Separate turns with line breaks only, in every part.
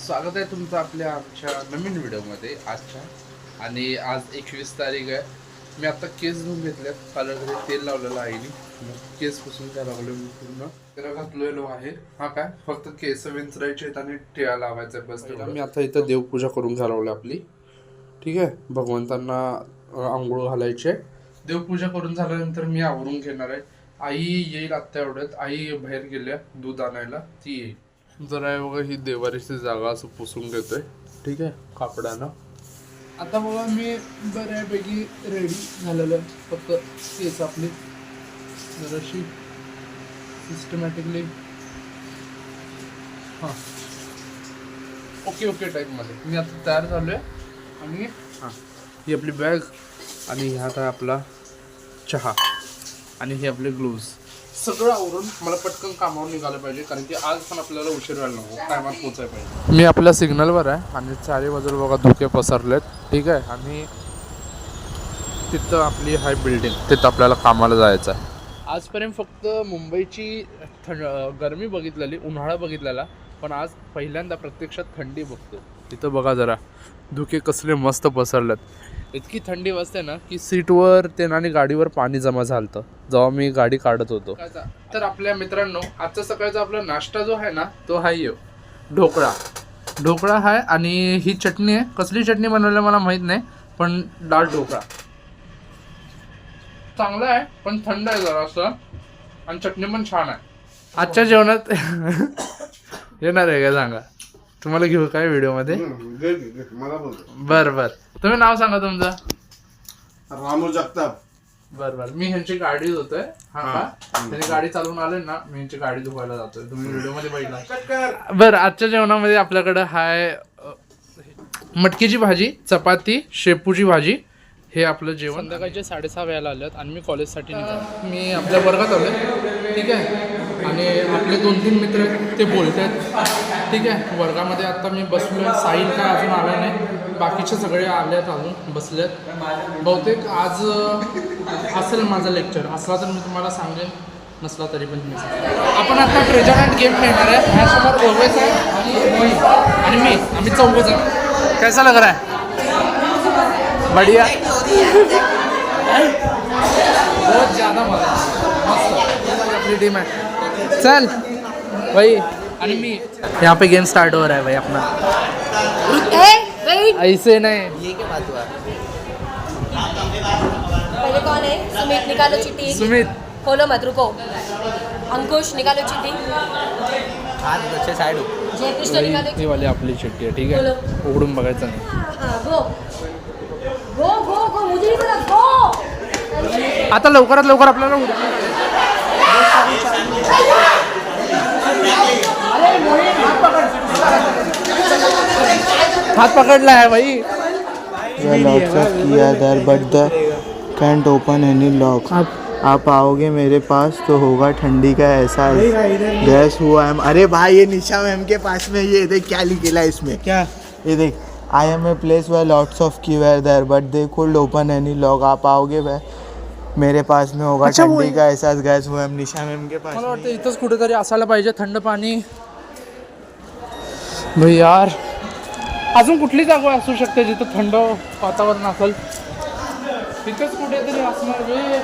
स्वागत आहे तुमचं आपल्या आमच्या नवीन व्हिडिओमध्ये आजच्या. आणि आज एकवीस तारीख आहे. मी आता केस धुवून घेतल्यात काल घरी तेल लावलेलं आहे मग केस पुसून घ्यायला लागलो मी पूर्ण. त्याला घातलेलो आहे. हा काय? फक्त केस विंचरायचे आहेत आणि टिळा लावायचा बस. मी आता इथं देवपूजा करून लागलो आपली. ठीक आहे? भगवंतांना आंघोळ घालायचे देवपूजा करून झाल्यानंतर मी आवरून घेणार आहे. आई येईल आत्ता एवढ्यात. आई बाहेर गेल्या दूध आणायला. ती येईल. जरा आहे बघा ही देवारीची जागा असं पुसून घेतोय. ठीक आहे कापडानं. आता बघा मी बऱ्यापैकी रेडी झालेलं आहे. फक्त केस आपली जराशी सिस्टमॅटिकली हां. ओके ओके टाईपमध्ये मी आता तयार झालो आहे. आणि हां ही आपली बॅग आणि ह्यात आहे आपला चहा. आणि हे आपले ग्लोव्ज सगळं आवरून मला पटकन कामावर निघालं पाहिजे कारण की आज पण आपल्याला उशीर व्हायला नको. टायमात पोचायला पाहिजे. मी आपल्या सिग्नलवर आहे आणि चारी बाजूला बघा धुके पसरलेत. ठीक आहे? आणि तिथं आपली हाय बिल्डिंग तिथं आपल्याला कामाला जायचं आहे. आजपर्यंत फक्त मुंबईची थंड गरमी बघितलेली उन्हाळा बघितलेला पण आज पहिल्यांदा प्रत्यक्षात थंडी बघतो तिथं बघा जरा. धुके कसले मस्त पसरलेत. इतकी थंडी वाजते ना की सीटवर ते आणि गाडीवर पाणी जमा झालं जेव्हा मी गाडी काढत होतो. तर आपल्या मित्रांनो आजचा सकाळचा आपला नाश्ता जो आहे ना तो हा येऊ ढोकळा. ढोकळा आहे आणि ही चटणी आहे. कसली चटणी बनवली मला माहीत नाही पण डाळ ढोकळा. चांगला आहे पण थंड आहे जरासं. आणि चटणी पण छान आहे. आजच्या जेवणात येणार आहे का सांगा? तुम्हाला घेऊ काय व्हिडिओमध्ये?
मला बोल.
बर बर. तुम्ही नाव सांगा तुमचं.
रामू जगताप.
बर बर. मी ह्यांची गाडी धुतोय. हा का त्यांनी गाडी चालवून आले ना मी ह्यांची गाडी धुवायला जातोय. तुम्ही व्हिडिओमध्ये बघितला. बर आजच्या जेवणामध्ये आपल्याकडे हाय अ, मटकीची भाजी चपाती शेपूची भाजी हे आपलं जेवण. संध्याकाळचे साडेसहा वेळेला आलेत आणि मी कॉलेजसाठी निघालो. मी आपल्या वर्गात आलोय. ठीक आहे. आणि आपले दोन तीन मित्र आहेत ते बोलत आहेत ठीक आहे. वर्गामध्ये आता मी बसलो आहे साहिल काय अजून आला नाही. बाकीचे सगळे आले आहेत अजून बसलेत. बहुतेक आज असेल माझा लेक्चर असला तर मी तुम्हाला सांगेन. नसला तरी पण तुम्ही आपण आता ट्रेजर अँड गेम खेळणार आहे. माझ्यासमोर ओवेस आहे आणि आणि मी. आम्ही चौघ जण. कैसा लग रहा है? बढ़िया. बहुत ज़्यादा मजा मस्त. अपनी टीम है चल. भाई आणि मी. यहाँ पे गेम स्टार्ट हो रहा है भाई अपना. ऐसे नहीं।
पहले कौन है? सुमित निकालो चिट्ठी।
सुमित।
खोलो मत रुको। अंकुश निकालो चिट्ठी। जयकृष्ण निकालो
ही वाली आपली चिट्टी आहे ठीक आहे उघडून बघायचं नाही।
हाँ, गो। गो गो गो मुझे नहीं पता गो।
आता लवकरात लवकर आपल्याला उद्या हात पकडला आहे भाई
are there but the can't open any lock. आप आओगे मेरे पास तो होगा ठंडी का एहसास। गैस हुआ है अरे भाई ये निशा मैम के पास में ये देख क्या लिखेला है इसमें। क्या? ये देख I am a place where lots of key were there but they could open any lock आप आओगे वह मेरे पास में होगा
अच्छा,
ठंडी का एहसास। गैस हुआ है निशा मैम के पास
मला
में।
वाटतं इथंच कुठेतरी असायला पाहिजे थंड पाणी भाई यार अजून कुठली जागा असू शकते जिथं थंड वातावरण असेल? तिथेच कुठेतरी असणार बे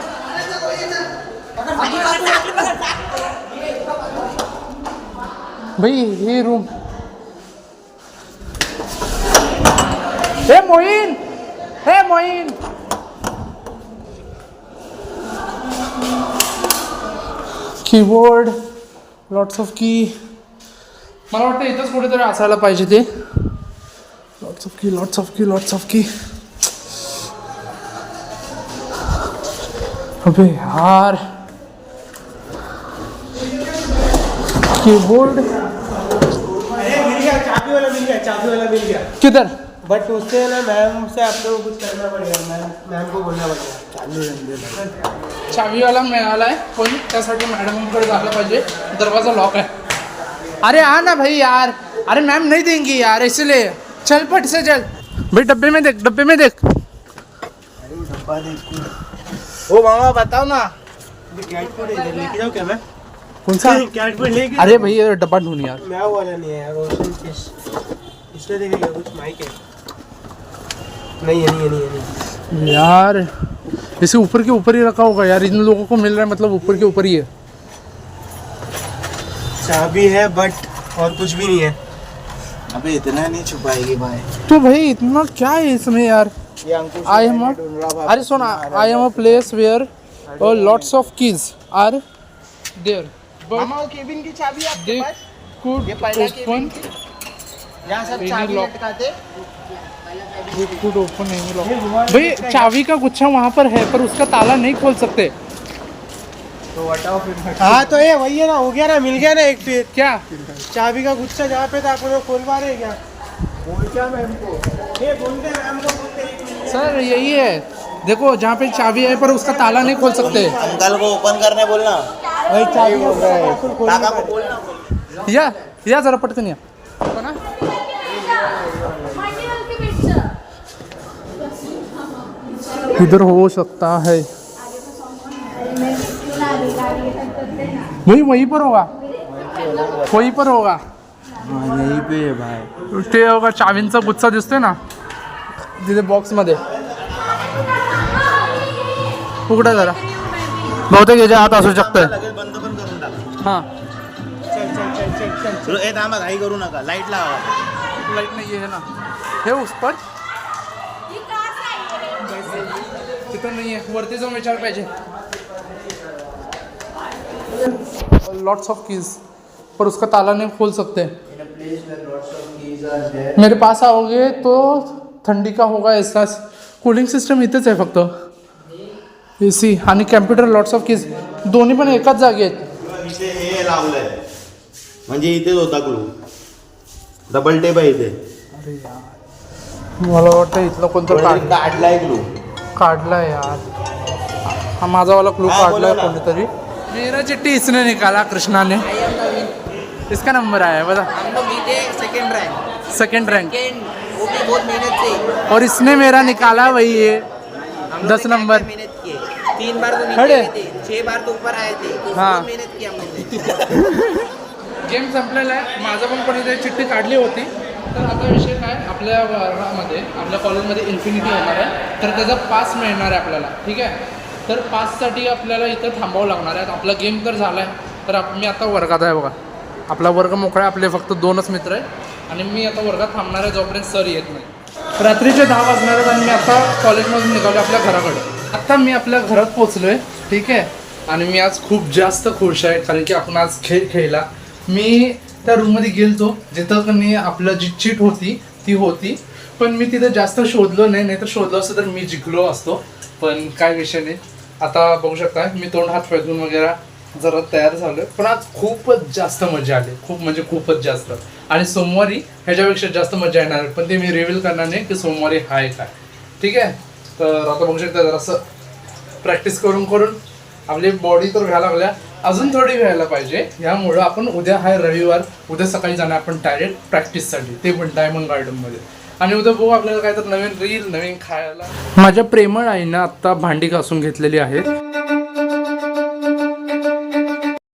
भाई हे रूम हे मोईन हे मोईन कीबोर्ड लॉट्स ऑफ की मला वाटतं इथंच कुठेतरी असायला पाहिजे ते. Lots of key lots of key lots of key अबे यार। कीबोर्ड
अरे मिल गया चाबी वाला मिल गया चाबी वाला मिल गया।
किधर?
बट उससे ना मैम से आप लोगों को कुछ करना पड़ेगा मैम मैम को बोलना पड़ेगा।
चावीवाला मिळाला आहे पण त्यासाठी मॅडमकडे जायला पाहिजे दरवाज़ा लॉक आहे अरे आ ना भाई यार अरे मैम नहीं देंगी यार इसलिए। चल फट से चल। भाई डब्बे में देख डब्बे में देख।
ओ मामा बताओ ना।
कौन सा? अरे भाई ये डब्बा ढूंढ यार।
मैं वाला नहीं है यार फ़िश घुसने देने कुछ माइक है। नहीं है नहीं है नहीं है नहीं
यार इसे ऊपर के ऊपर ही रखा होगा यार। इन लोगों को मिल रहा है मतलब ऊपर के ऊपर ही है।
चाबी है बट और कुछ भी नहीं है।
अबे इतना नहीं छुपाएगी भाई।
तो भाई इतना क्या है इसमें यार? आई एम अरे सुन I am a place where lots of keys are there
मामा केबिन की चाबी आपके पास?
कुड
ये पहला
ओपन
यहाँ सब चाबी लटकाते।
कुड ओपन नहीं लॉक भाई चाबी का गुच्छा वहाँ पर है पर उसका ताला नहीं खोल सकते।
हाँ तो ये वही है ना हो गया ना मिल गया ना एक फिर।
क्या?
चाबी का गुच्छा जहाँ पे था अपन खोल पा रहे क्या? बोल क्या मैम को ये बोलते मैम को बोलते
सर यही है। देखो जहाँ पे चाबी है पर उसका ताला नहीं खोल सकते।
अंकल को ओपन करने बोलना।
वही चाबी बोल रहा है
काका को बोलना।
या या जरा पटकन या। हो ना।
मांडी हलकी पिक्चर
इधर हो सकता है। वही वहीं पर होगा। वहीं पर होगा।
हाँ यहीं पे है भाई।
ते होगा चावींचा गुच्छा दिसतोय ना? तिथे बॉक्समध्ये उघडा जरा। बहुतेक याच्या आत असू शकतं
बंद पण करून टाका
हां
चल चल चल चल चल.
ए थांबा घाई करू नका. लाइट लावा.
लाइट नाही आहे ना. हे उस पर. तिथं नाही आहे. वरती जाऊन विचार पाहिजे. लॉट्स ऑफ कीज पर उसका ताला नहीं खोल सकते। मेरे पास आओगे तो थंडी का होगा एहसास कूलिंग सिस्टम इथेच आहे फक्त। ए सी आणि कॅम्प्युटर लॉट्स ऑफ कीज दोन्ही पण एकाच जागी आहेत
हे लावलंय. म्हणजे इथेच होता क्लू डबल टेप आहे इथे.
मला वाटतं इथलं कोणतं काढ
काढलाय. क्लू
काढलाय यार. हा माझा वाला क्लू काढलाय. कोणीतरी. मेरा चिट्ठी इसने निकाला कृष्णा ने। इसका नंबर आया बता।
सेकंड रैंक
सेकंड रैंक
वो भी बहुत मेहनत से।
और इसने मेरा निकाला वही है दस नंबर।
तीन बार तो
खड़े।
छह बार तो ऊपर आए थे। तो
हाँ।
मेहनत की हम लोग ने
गेम संपलेला आहे माझं पण कोणीतरी चिठ्ठी काढली होती. तर आता विषय काय आपल्या वर्गामध्ये आपल्या कॉलेजमध्ये इन्फिनिटी होणार आहे. तर त्याचा पास मिळणार आहे आपल्याला. ठीक आहे? तर पाचसाठी आपल्याला इथं थांबावं लागणार आहे. आपला गेम तर झाला आहे तर आप मी आता वर्गात आहे बघा. आपला वर्ग मोकळा आहे. आपले फक्त दोनच मित्र आहे आणि मी आता वर्गात थांबणार आहे जोपर्यंत सर येत नाही. रात्रीचे दहा वाजणार आहेत आणि मी आता कॉलेजमधून निघालो आपल्या घराकडे. आत्ता मी आपल्या घरात पोचलो आहे ठीक आहे? आणि मी आज खूप जास्त खुश आहे. कारण की आपण आज खेळ खेळला. मी त्या रूममध्ये गेलतो. जिथं कनी आपलं जी चीट होती ती होती. पण मी तिथं जास्त शोधलो नाही. नाही तर शोधलो असतं तर मी जिंकलो असतो. पण काय विषय नाही. आता बघू शकता मी तोंड हात फेकून वगैरे जरा तयार झालोय. पण आज खूपच जास्त मजा आली. खूप म्हणजे खूपच जास्त. आणि सोमवारी ह्याच्यापेक्षा जास्त मजा येणार पण ते मी रिव्हील करणार नाही की सोमवारी हाय काय ठीक आहे? तर आता बघू शकता जरासं प्रॅक्टिस करून करून आपली बॉडी तर व्हायला लागल्या. अजून थोडी घ्यायला पाहिजे. यामुळं आपण उद्या हाय रविवार उद्या सकाळी जाणार आपण डायरेक्ट प्रॅक्टिससाठी ते पण डायमंड गार्डनमध्ये आणि उद्या बघू आपल्याला काय तर नवीन रील नवीन खायला. माझ्या प्रेमळ आईनं आत्ता भांडी घासून घेतलेली आहेत.